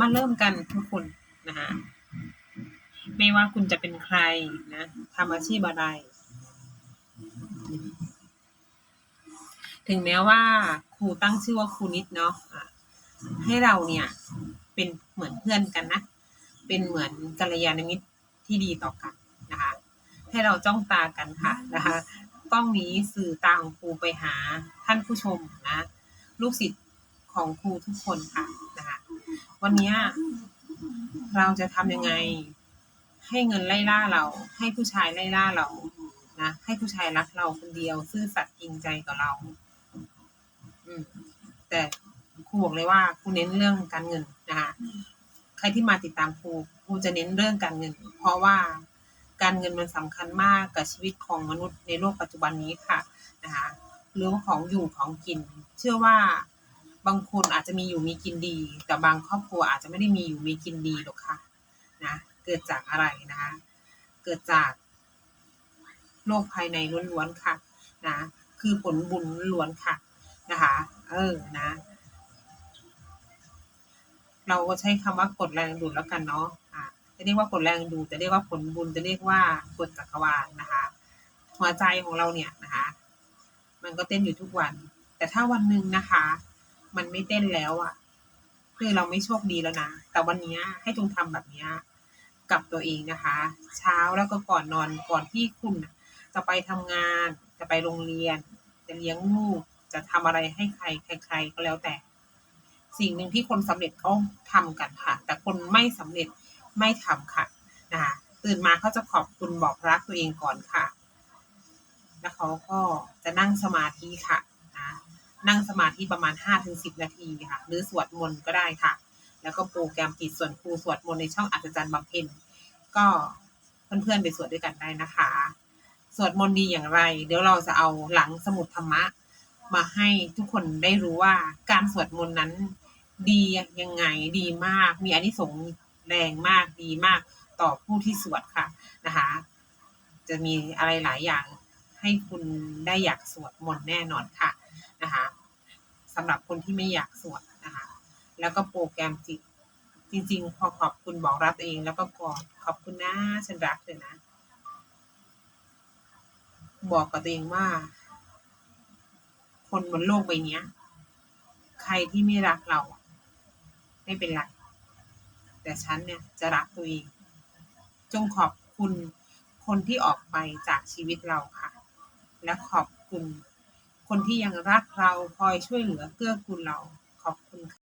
มาเริ่มกันทุกคนนะคะไม่ว่าคุณจะเป็นใครนะทำอาชีพอะไร ถึงแม้ว่าครูตั้งชื่อว่าครูนิดเนาะอะให้เราเนี่ยเป็นเหมือนเพื่อนกันนะ เป็นเหมือนกัลยาณมิตรที่ดีต่อกันนะคะ ให้เราจ้องตากันค่ะนะคะกล้องนี้สื่อตาของครูไปหาท่านผู้ชมนะ ลูกศิษย์ ของครูทุกคนค่ะนะคะวันนี้เราจะทำยังไง ให้เงินไล่ล่าเรา ให้ผู้ชายไล่ล่าเรานะให้ผู้ชายรักเราคนเดียว ซื่อสัตย์จริงใจกับเรา อืมแต่ครูบอกเลยว่าครูเน้นเรื่องการเงินนะคะใครที่มาติดตามครูครูจะเน้นเรื่องการเงิน เพราะว่าการเงินมันสำคัญมากกับชีวิตของมนุษย์ในโลกปัจจุบันนี้ค่ะนะคะเรื่องของอยู่ของกิน เชื่อว่า บางคนอาจจะมีอยู่มีกินดี แต่บางครอบครัวอาจจะไม่ได้มีอยู่มีกินดีหรอกค่ะนะเกิดจากอะไรนะคะ เกิดจากโรคภายในล้วนๆค่ะนะคือผลบุญล้วนค่ะนะคะเออนะ เราก็ใช้คำว่ากฎแรงดูดแล้วกันเนาะอะจะเรียกว่ากฎแรงดูดจะเรียกว่าผลบุญจะเรียกว่ากฎจักรวาลนะคะ หัวใจของเราเนี่ยนะคะ มันก็เต้นอยู่ทุกวัน แต่ถ้าวันหนึ่งนะคะ มันไม่เต้นแล้วอะ่ะ คือเราไม่โชคดีแล้วนะ แต่วันนี้ให้จงทำแบบนี้กับตัวเองนะคะ เช้าแล้วก็ก่อนนอนก่อนที่คุณจะไปทำงาน จะไปโรงเรียน จะเลี้ยงลูกจะทำอะไรให้ใครใคร ๆ ก็แล้วแต่ สิ่งหนึ่งที่คนสำเร็จเขาทำกันค่ะ แต่คนไม่สำเร็จไม่ทำค่ะนะคะตื่นมาเขาจะขอบคุณบอกรักตัวเองก่อนค่ะ แล้วเขาก็จะนั่งสมาธิค่ะ นั่งสมาธิประมาณห้าถึงสิบนาทีค่ะ หรือสวดมนต์ก็ได้ค่ะ แล้วก็โปรแกรมจิตส่วนครูสวดมนต์ในช่องอัศจรรย์บำเพ็ญก็เพื่อนๆไปสวดด้วยกันได้นะคะ สวดมนต์ดีอย่างไร เดี๋ยวเราจะเอาหลังสมุดธรรมะ มาให้ทุกคนได้รู้ว่าการสวดมนต์นั้นดียังไงดีมาก มีอานิสงส์แรงมากดีมากต่อผู้ที่สวดค่ะนะคะ จะมีอะไรหลายอย่างให้คุณได้อยากสวดมนต์แน่นอนค่ะ นะคะสำหรับคนที่ไม่อยากสวดนะคะแล้วก็โปรแกรมจิต จริง ๆ พอขอบคุณบอกรักตัวเอง แล้วก็กอดขอบคุณนะฉันรักเลยนะ บอกกับตัวเองว่า คนบนโลกใบนี้ใครที่ไม่รักเรา ไม่เป็นไร แต่ฉันเนี่ยจะรักตัวเอง จงขอบคุณคนที่ออกไปจากชีวิตเราค่ะ และขอบคุณ คนที่ยังรักเรา คอยช่วยเหลือเกื้อกูลเรา ขอบคุณค่ะ